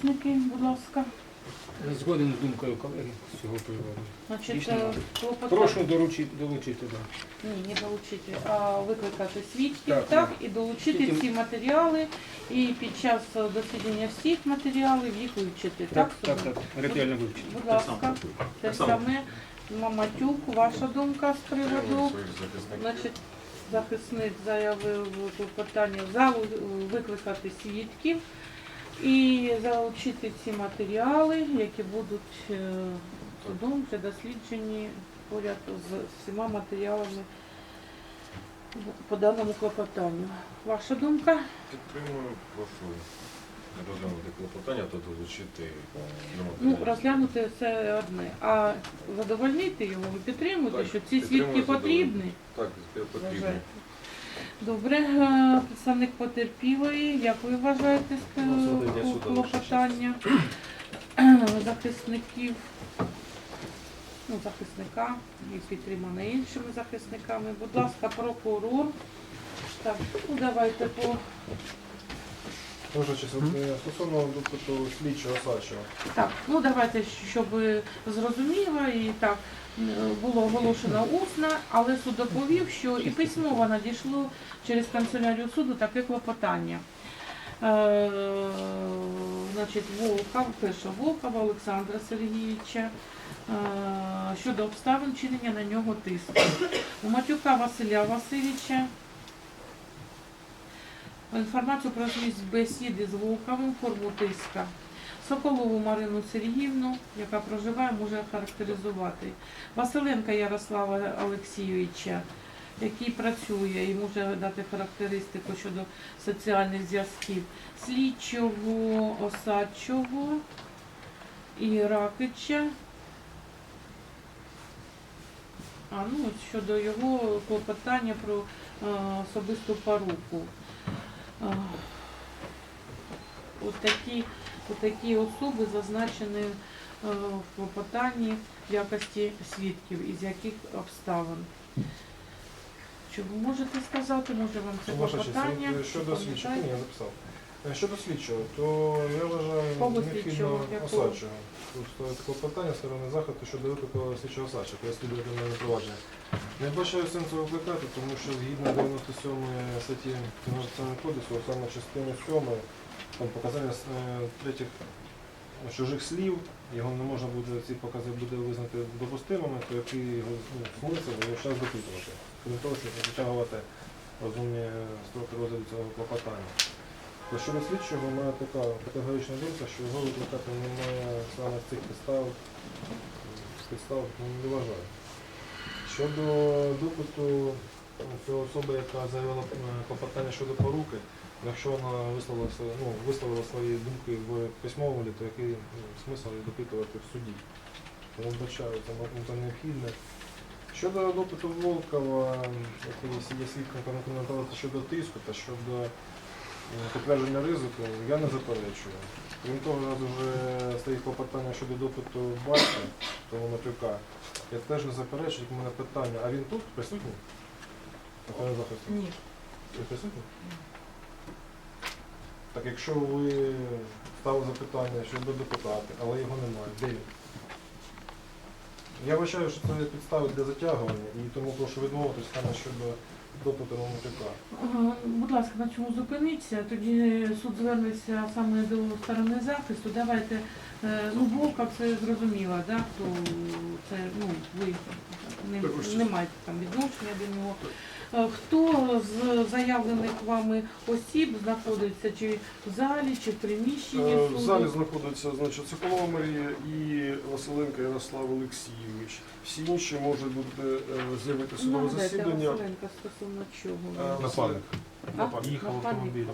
Сники, будь ласка. Згоден з думкою колеги з цього приводу. Значить, Рішення. е, Прошу доручити, долучити, да. Ні, не долучити, а викликати свідків, так, Так, і долучити Тільки- всі матеріали, і під час е, дослідження всіх матеріалів їх вивчити. Так, Так, так, так, ретельно вивчити. Будь ласка, те саме. Маматюк, ваша думка з приводу. Значить, захисник заявив клопотання за викликати свідків і залучити ці матеріали, які будуть е, судом вже досліджені поряд з всіма матеріалами по даному клопотанню. Ваша думка? Підтримую, прошу розглянути клопотання та долучити до Ну, розглянути це одне. А задовольнити його, ви підтримуєте, що ці свідки потрібні? Так, потрібно. Добре, е, представник потерпілої, як ви вважаєте завдання е, клопотання захисників, ну, захисника і підтримане іншими захисниками. Будь ласка, прокурор. Так, ну давайте по Можна честь, от, е, стосовно допиту слідчого Сачова. так, ну давайте, щоб зрозуміло і так було оголошено усно, але суд доповів, що і письмово надійшло через канцелярію суду таке клопотання. Е, значить, Волков, пише Волкова Олександра Сергійовича е, щодо обставин чинення на нього тиску. У Матюка Василя Васильовича інформацію про зміст бесіди з Волковим, форму тиска. Соколову Марину Сергіївну, яка проживає, може характеризувати. Василенка Ярослава Олексійовича, який працює і може дати характеристику щодо соціальних зв'язків. Слідчого Осадчого і Ракича. А ну, щодо його клопотання про е, особисту поруку. Е, Ось такі, особи зазначені е, в клопотанні в якості свідків, із яких обставин. Чи ви можете сказати? Може вам це клопотання? щодо свідчення я записав. Е, Щодо слідчого, то я вважаю Кого необхідно слідчого? Якого? Осадчого. Тобто клопотання сторони захисту щодо виклику слідчого Осадчого, коли слідує кримінальне провадження. Не бачаю сенсу викликати, тому що згідно 97 статті Кримінального кодексу, саме частини 7, там показання е, третіх ну, чужих слів, його не можна буде, ці покази буде визнати допустимими, то який його ну, смисл його час допитувати. Крім того, щоб затягувати розумні строки розгляду цього клопотання. То щодо слідчого, у така категорична думка, що його викликати немає саме цих підстав, підстав ну, не вважаю. Щодо допиту ну, цієї особи, яка заявила е, клопотання щодо поруки, якщо вона висловила, ну, висловила свої думки в письмовому то який ну, смисл її допитувати в суді? Тому вбачаю, це, необхідне. Щодо допиту Волкова, який є свідком щодо тиску та щодо підтвердження ризику, я не заперечую. Крім того, раз вже стоїть клопотання щодо допиту батька, того Матюка, я теж не заперечую, як у мене питання, а він тут присутній? Охорона захисту? Ні. Ви присутні? Так якщо ви ставили запитання щодо депутата, але його немає, де він? Я вважаю, що це підстави для затягування і тому прошу відмовитися саме щодо допиту Матюка. Будь ласка, на чому зупиніться. Тоді суд звернеться саме до сторони захисту. Давайте, е, ну, Волков це зрозуміло, да? хто це, ну, ви не, не маєте там відношення до нього. Е, Хто з заявлених вами осіб знаходиться чи в залі, чи в приміщенні Е, суду? В залі знаходиться значить, Соколова Марія і Василенко Ярослав Олексійович. Всі інші можуть бути е, з'явити судове засідання. Василенко стосовно чого? Нападник. Нападник. Їхав автомобіль.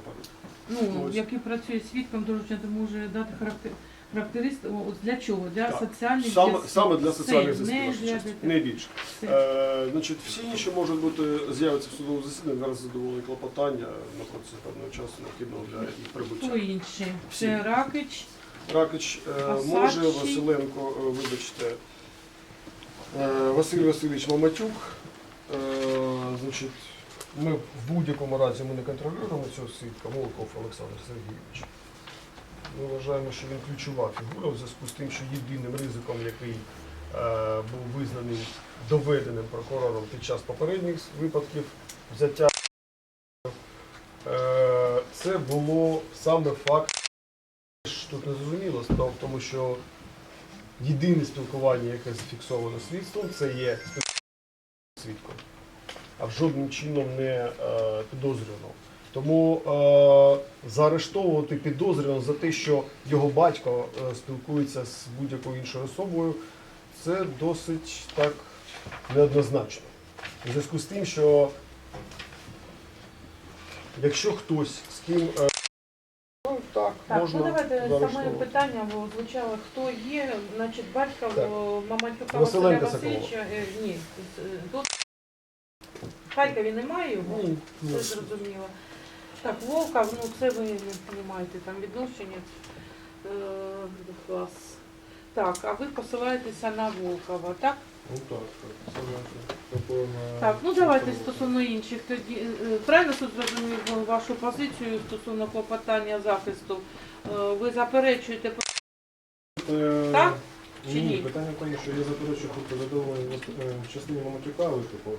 Ну, Ось. який працює свідком, доручення може дати характер... характеристику. Для чого? Для Так. соціальних Саме, зв'язків. саме для соціальних зв'язків, не для не більше. Е, значить, всі інші можуть бути з'являться в судовому засіданні, зараз задоволені клопотання на протязі певного часу необхідно для їх Хто прибуття. інші? Всі. Це Ракич, Ракич е, може, Василенко, е, вибачте, е, Василь Васильович Маматюк. Е, Значить, ми в будь-якому разі ми не контролюємо цього свідка, Волков Олександр Сергійович. Ми вважаємо, що він ключова фігура в зв'язку з тим, що єдиним ризиком, який е, був визнаний доведеним прокурором під час попередніх випадків взяття, е, це було саме факт. Ж Тут не зрозуміло, справа в тому, що єдине спілкування, яке зафіксовано слідством, це є спілкування свідком, а жодним чином не е, підозрюваного. Тому е, заарештовувати підозрюваного за те, що його батько е, спілкується з будь-якою іншою особою, це досить так неоднозначно. У зв'язку з тим, що якщо хтось з ким е, ну, так, Так, можна ну давайте саме питання бо звучало, хто є, значить, батька Так. Маматюка Василя Васильовича, е, ні, з- е, в Харкові немає його, ні. це зрозуміло. Так, Вовка, ну це ви не, не там відношення е, вас. Так, а ви посилаєтеся на Волкова, так? Ну так, так. На- Так, ну давайте стосовно інших тоді. е, Правильно тут зрозумів вашу позицію стосовно клопотання захисту. Е, Ви заперечуєте Е, Так? Чи Ні, ні? питання в тому, що я заперечую тут задоволення частині Мамотюка виступу.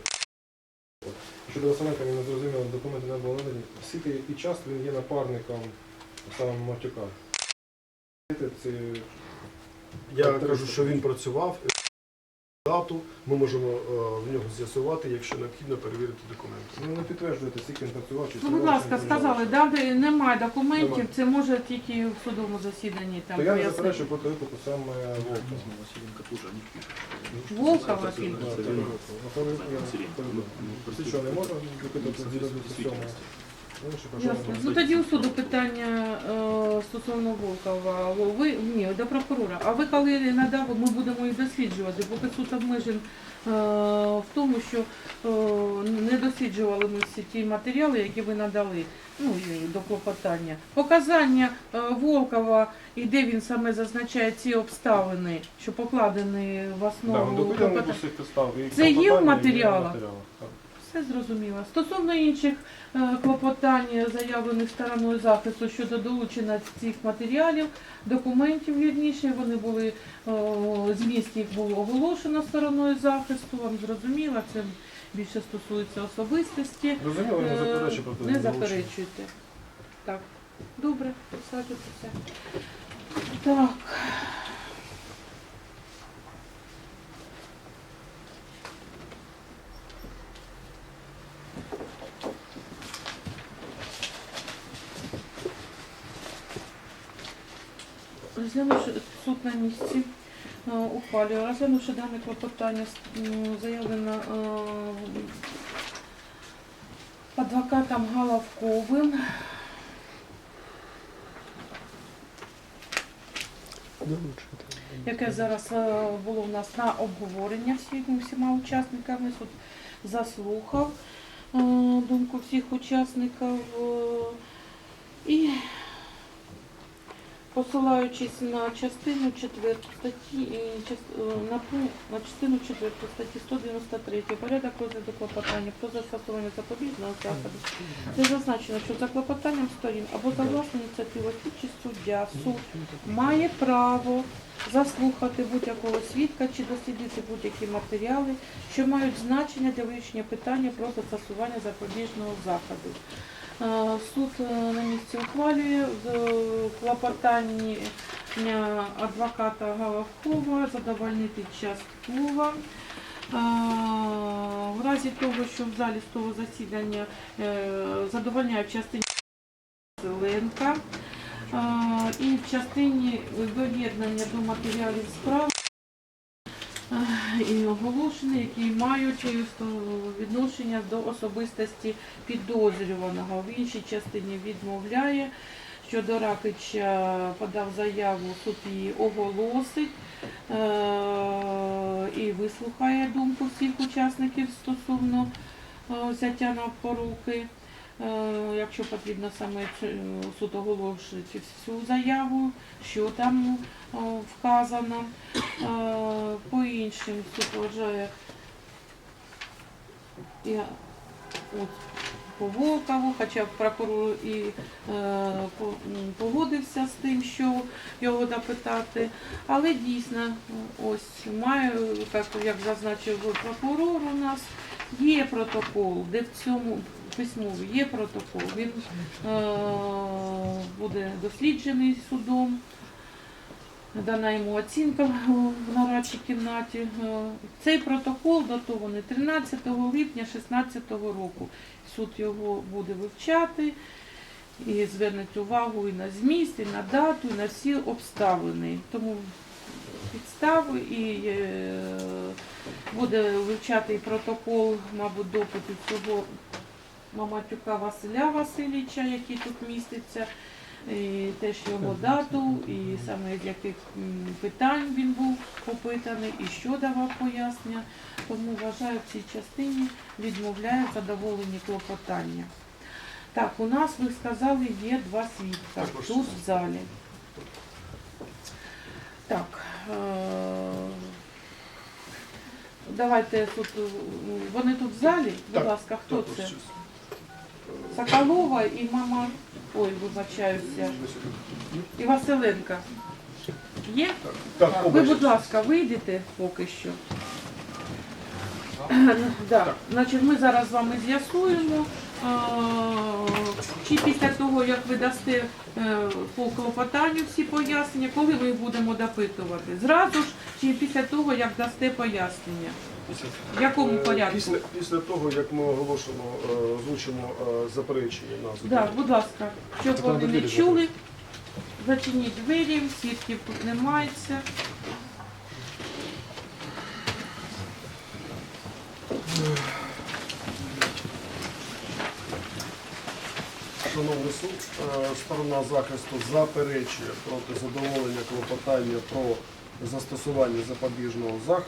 Щодо Василенка, не зрозуміло, документи не. Скільки і час він є напарником саме Мамотюка. Це Я Так, кажу, що він працював. Дату ми можемо е, в нього з'ясувати, якщо необхідно перевірити документи. ну, не підтверджуєте, скільки він працював. чи Ну, будь ласка, сказали, працював. да, де немає документів, Немає. це може тільки в судовому засіданні там То я не пояснити. заперечую проти виклику саме Волка. Волкова. Да, так, Василенко, я що, не можна викликати з 97 Ну, ще кажу, Ясно. Ну тоді у суду питання е, стосовно Волкова. Ви ні, до прокурора. А ви коли надав, ми будемо їх досліджувати, поки суд обмежен е, в тому, що е, не досліджували ми всі ті матеріали, які ви надали. Ну і до клопотання. Показання е, Волкова і де він саме зазначає ці обставини, що покладені в Да, основу він клопотання. підстав. І Це є в клопотання, і матеріалах? так. Все зрозуміло. Стосовно інших е, клопотань, заявлених стороною захисту щодо долучення цих матеріалів, документів вірніше, вони були о, зміст їх було оголошено стороною захисту. Вам зрозуміло, це більше стосується особистості. Розуміло, не Е, Не заперечуйте. Так, добре, присаджуйтеся. Так. Розглянувши суд на місці, е, ухвалює, розглянувши дане клопотання, заявлено е, адвокатом Галавковим. яке зараз е, було в нас на обговорення всіма учасниками. Суд заслухав думку всіх учасників і посилаючись на частину 4 статті е, е, на на частину 4 статті 193 порядок розгляду клопотання про застосування запобіжного заходу, де зазначено, що за клопотанням сторін або за власну ініціативу слідчий суддя, суд має право заслухати будь-якого свідка чи дослідити будь-які матеріали, що мають значення для вирішення питання про застосування запобіжного заходу. Е, Суд е, на місці ухвалює в клопотанні адвоката Галавкова задовольнити частково. Е, В разі того, що в залі з того засідання задовольняє в частині Зеленка, і в частині доєднання до матеріалів справ а, і оголошення, які мають е, відношення до особистості підозрюваного. В іншій частині відмовляє. Щодо Ракича подав заяву, суд її оголосить е, і вислухає думку всіх учасників стосовно е, взяття на поруки. Якщо потрібно саме суд оголошує всю заяву, що там вказано. По іншим суд вважає, я, от, по Волкову, хоча прокурор і е, погодився з тим, що його допитати. Але дійсно, ось маю, так як зазначив прокурор у нас, є протокол, де в цьому письмові є протокол. Він е, буде досліджений судом. Дана йому оцінка в нарадчій кімнаті. Е, Цей протокол датований 13 липня 2016 року. Суд його буде вивчати і звернуть увагу і на зміст, і на дату, і на всі обставини. Тому підстави і е, буде вивчати протокол, мабуть, допиту цього Маматюка Василя Васильовича, який тут міститься, і теж його дату, і саме з яких питань він був опитаний, і що давав пояснення. Тому вважаю, в цій частині відмовляю задоволені клопотання. Так, у нас, ви сказали, є два свідка тут в залі. Так. Е- давайте тут, е, вони тут в залі, будь ласка, хто це? Соколова і мама, ой, вибачаюся, і Василенка. Є? Так, Ви, будь ласка, вийдете поки що. Да. Значить, ми зараз з вами з'ясуємо, чи після того, як ви дасте е, по клопотанню всі пояснення, коли ми їх будемо допитувати? Зразу ж чи після того, як дасте пояснення? В якому Е, порядку? Після, після того, як ми оголошимо, е, озвучимо е, заперечення на. Так, будь ласка, щоб Так, вони не чули, зачиніть двері, свідків тут немається. Шановний суд, сторона захисту заперечує проти задоволення клопотання про застосування запобіжного заходу.